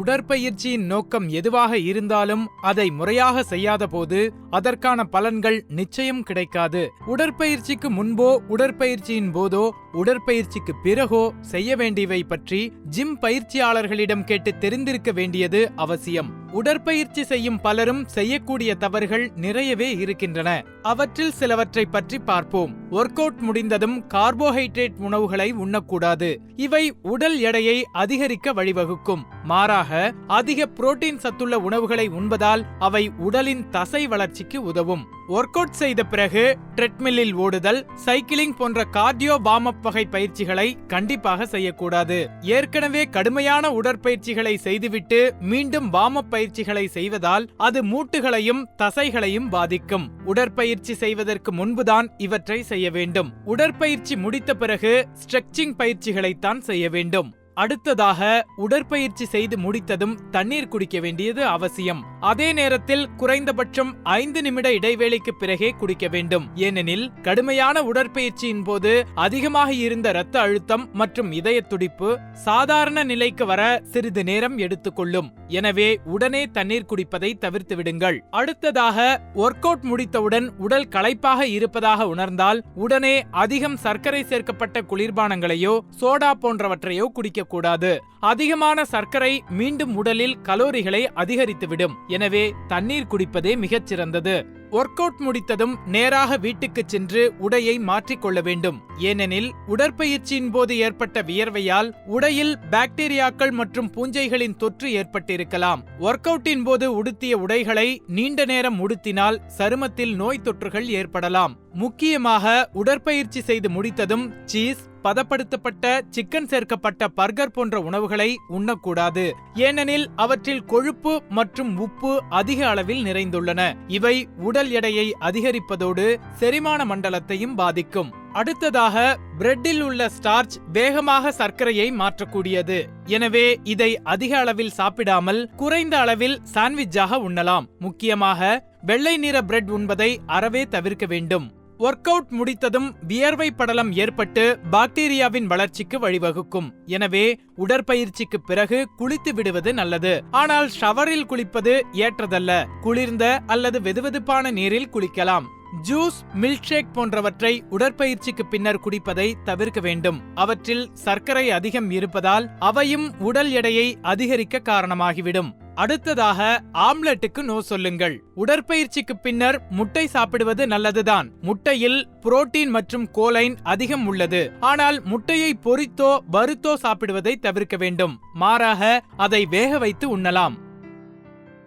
உடற்பயிற்சியின் நோக்கம் எதுவாக இருந்தாலும் அதை முறையாக செய்யாதபோது அதற்கான பலன்கள் நிச்சயம் கிடைக்காது. உடற்பயிற்சிக்கு முன்போ உடற்பயிற்சியின் போதோ உடற்பயிற்சிக்கு பிறகோ செய்ய வேண்டியவை பற்றி ஜிம் பயிற்சியாளர்களிடம் கேட்டு தெரிந்திருக்க வேண்டியது அவசியம். உடற்பயிற்சி செய்யும் பலரும் செய்யக்கூடிய தவறுகள் நிறையவே இருக்கின்றன. அவற்றில் சிலவற்றை பற்றி பார்ப்போம். ஒர்க் அவுட் முடிந்ததும் கார்போஹைட்ரேட் உணவுகளை உண்ணக்கூடாது. இவை உடல் எடையை அதிகரிக்க வழிவகுக்கும். மாறாக அதிக புரோட்டீன் சத்துள்ள உணவுகளை உண்பதால் அவை உடலின் தசை வளர்ச்சிக்கு உதவும். ஒர்க் அவுட் செய்த பிறகு ட்ரெட்மில்லில் ஓடுதல் சைக்கிளிங் போன்ற கார்டியோ வார்ம் வகை பயிற்சிகளை கண்டிப்பாக செய்யக்கூடாது. ஏற்கனவே கடுமையான உடற்பயிற்சிகளை செய்துவிட்டு மீண்டும் வார்ம் பயிற்சிகளை செய்வதால் அது மூட்டுகளையும் தசைகளையும் பாதிக்கும். உடற்பயிற்சி செய்வதற்கு முன்புதான் இவற்றை செய்ய வேண்டும். உடற்பயிற்சி முடித்த பிறகு ஸ்ட்ரெச்சிங் பயிற்சிகளைத்தான் செய்ய வேண்டும். அடுத்ததாக உடற்பயிற்சி செய்து முடித்ததும் தண்ணீர் குடிக்க வேண்டியது அவசியம். அதே நேரத்தில் குறைந்தபட்சம் ஐந்து நிமிட இடைவேளைக்கு பிறகே குடிக்க வேண்டும். ஏனெனில் கடுமையான உடற்பயிற்சியின் போது அதிகமாக இருந்த இரத்த அழுத்தம் மற்றும் இதய துடிப்பு சாதாரண நிலைக்கு வர சிறிது நேரம் எடுத்துக்கொள்ளும் எனவே உடனே தண்ணீர் குடிப்பதை தவிர்த்து விடுங்கள். அடுத்ததாக ஒர்க் அவுட் முடித்தவுடன் உடல் களைப்பாக இருப்பதாக உணர்ந்தால் உடனே அதிகம் சர்க்கரை சேர்க்கப்பட்ட குளிர்பானங்களையோ சோடா போன்றவற்றையோ குடிக்க கூடாது அதிகமான சர்க்கரை மீண்டும் உடலில் கலோரிகளை அதிகரித்துவிடும். எனவே தண்ணீர் குடிப்பதே மிகச் சிறந்தது. ஒர்க் அவுட் முடித்ததும் நேராக வீட்டுக்கு சென்று உடையை மாற்றிக்கொள்ள வேண்டும். ஏனெனில் உடற்பயிற்சியின் போது ஏற்பட்ட வியர்வையால் உடையில் பாக்டீரியாக்கள் மற்றும் பூஞ்சைகளின் தொற்று ஏற்பட்டிருக்கலாம். ஒர்க் அவுட்டின் போது உடுத்திய உடைகளை நீண்ட நேரம் உடுத்தினால் சருமத்தில் நோய் தொற்றுகள் ஏற்படலாம். முக்கியமாக உடற்பயிற்சி செய்து முடித்ததும் சீஸ் பதப்படுத்தப்பட்ட சிக்கன் சேர்க்கப்பட்ட பர்கர் போன்ற உணவுகளை உண்ணக்கூடாது. ஏனெனில் அவற்றில் கொழுப்பு மற்றும் உப்பு அதிக அளவில் நிறைந்துள்ளன. இவை உடல் எடையை அதிகரிப்பதோடு செரிமான மண்டலத்தையும் பாதிக்கும். அடுத்ததாக பிரெட்டில் உள்ள ஸ்டார்ச் வேகமாக சர்க்கரையை மாற்றக்கூடியது. எனவே இதை அதிக அளவில் சாப்பிடாமல் குறைந்த அளவில் சாண்ட்விச்சாக உண்ணலாம். முக்கியமாக வெள்ளை நிற பிரெட் உண்பதை அறவே தவிர்க்க வேண்டும். ஒர்க் அவுட் முடித்ததும் வியர்வை படலம் ஏற்பட்டு பாக்டீரியாவின் வளர்ச்சிக்கு வழிவகுக்கும். எனவே உடற்பயிற்சிக்கு பிறகு குளித்து விடுவது நல்லது. ஆனால் ஷவரில் குளிப்பது ஏற்றதல்ல. குளிர்ந்த அல்லது வெதுவெதுப்பான நீரில் குளிக்கலாம். ஜூஸ் மில்க்ஷேக் போன்றவற்றை உடற்பயிற்சிக்கு பின்னர் குடிப்பதை தவிர்க்க வேண்டும். அவற்றில் சர்க்கரை அதிகம் இருப்பதால் அவையும் உடல் எடையை அதிகரிக்க காரணமாகிவிடும். அடுத்ததாக ஆம்லெட்டுக்கு நோ சொல்லுங்கள். உடற்பயிற்சிக்கு பின்னர் முட்டை சாப்பிடுவது நல்லதுதான். முட்டையில் புரோட்டீன் மற்றும் கோலைன் அதிகம் உள்ளது. ஆனால் முட்டையை பொரித்தோ வறுத்தோ சாப்பிடுவதை தவிர்க்க வேண்டும். மாறாக அதை வேக வைத்து உண்ணலாம்.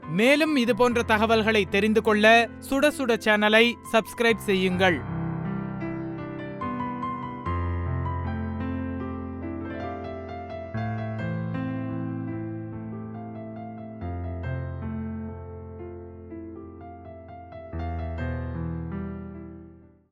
மேலும் இது போன்ற தகவல்களை தெரிந்து கொள்ள சுட சுட சேனலை சப்ஸ்கிரைப் செய்யுங்கள்.